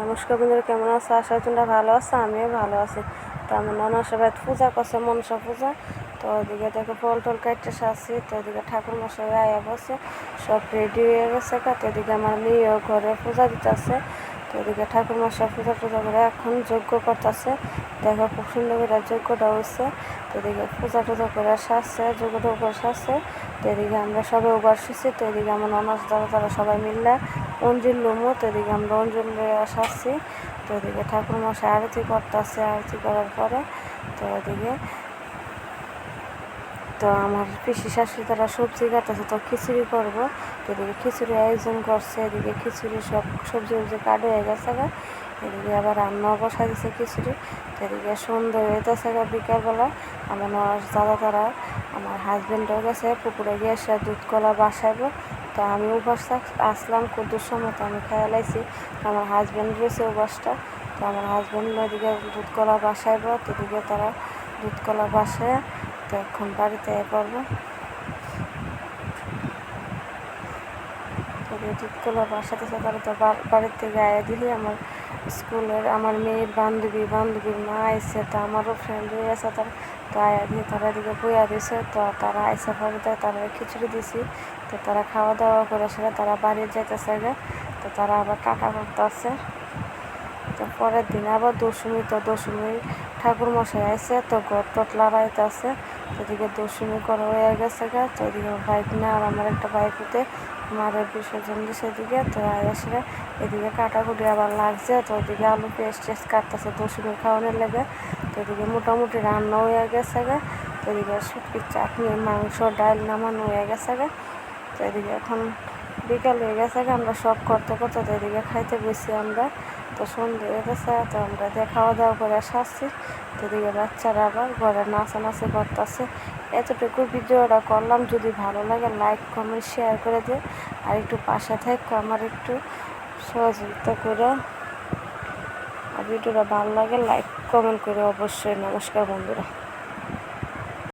নমস্কার বন্ধুরা, কেমন আছে? আশা তোমরা ভালো আছে, আমিও ভালো আছি। তো আমার নানা সবাই পূজা করছে, মনসা পূজা। তো ওদিকে দেখো ফল টল কাটতে আসছি, তো ওদিকে ঠাকুর মশাই আয়া বসে, সব রেডি হয়ে গেছে তো ওদিকে আমার মেয়েও ঘরে পূজা দিতেছে তো ওদিকে ঠাকুর মশাই পূজা টুজা করে এখন যজ্ঞ করতেছে। দেখো খুব সুন্দর করে যজ্ঞটা হচ্ছে। তো এদিকে পূজা টুজা করে সাজছে, যজ্ঞ টজ্ঞ করে সাজছে। তো এদিকে আমরা সবাই উবার শুছি তো এদিকে আমার নানা দাদা তারা সবাই মিললে অঞ্জুল লুমো, তো এদিকে আমরা অঞ্জুল সাজছি তো এদিকে ঠাকুর মশাই আরতি করতেছে, আরতি করার পরে। তো এদিকে তো আমার পিসি শাশুড়ি তারা সবজি কাটাছে তো খিচুড়ি করব। তো এদিকে খিচুড়ি আয়োজন করছে, এদিকে খিচুড়ি সব সবজি সবজি কাট হয়ে গেছে গা। এদিকে আবার রান্নাও বসা দিছে খিচুড়ি। তো এদিকে সুন্দর হইতেছে গা বিকালবেলা। আমার দাদা তারা, আমার হাজবেন্ডও গেছে, পুকুরে গিয়ে সে দুধ কলা বাসাইবো। তো আমি উপাস আসলাম কুদ্দুর সময়, তো আমি খেয়াল লাইছি। আমার হাজব্যান্ড রয়েছে উপাসটা, তো আমার হাজব্যান্ড ওদিকে দুধকলা বাসাইবো তো এদিকে তারা দুধ কলা বাসায়, তো এখন বাড়িতে এ করব। দুধগুলো বাসাতে সকালে তো বাড়িতে গায়ে দিলি। আমার স্কুলের আমার মেয়ের বান্ধবী, বান্ধবীর মা আইসে, তো আমারও ফ্রেন্ড হয়ে গেছে। তার আয়া দিয়ে তারা এদিকে বইয়া দিছে। তো তারা আইসে দেয় তারা খিচুড়ি দিছি। তো তারা খাওয়া দাওয়া করে সেটা তারা বাড়ি যেতেছে গে। তো তারা আবার টাকা করতেছে। তো পরের দিন আবার দশমী, তো দশমী ঠাকুর মশাই আইসে তো ঘর টট লড়াইতেছে এদিকে দশমী করা হয়ে গেছে গা, তো এদিকে বাইক না আর আমার একটা বাইক উঠে মারের বিসর্জন দিছে এদিকে, তো আসলে এদিকে কাটাকুটি আবার লাগছে, তো ওদিকে আলু পেস্ট টেস্ট কাটতেছে দশমী খাওয়ানোর লেগে। তো এদিকে মোটামুটি রান্না হয়ে গেছে গা, তো এদিকে শুটকির চাটনি, মাংস, ডাল নামানো হয়ে গেছে গা। তো এদিকে এখন বিকাল হয়ে গেছে আমরা সব করতে করতে এদিকে খাইতে বসি আমরা। তো সন্ধে হয়ে গেছে, তো আমরা দিয়ে খাওয়া দাওয়া করে আসছি। তো এদিকে বাচ্চারা আবার ঘরে নাচানাচি করতেছে। এতটুকু ভিডিওটা করলাম, যদি ভালো লাগে লাইক কমেন্ট শেয়ার করে দিয়ে আর একটু পাশে থাকো আমার একটু সহযোগিতা করে। আর ভিডিওটা ভালো লাগে লাইক কমেন্ট করে অবশ্যই। নমস্কার বন্ধুরা।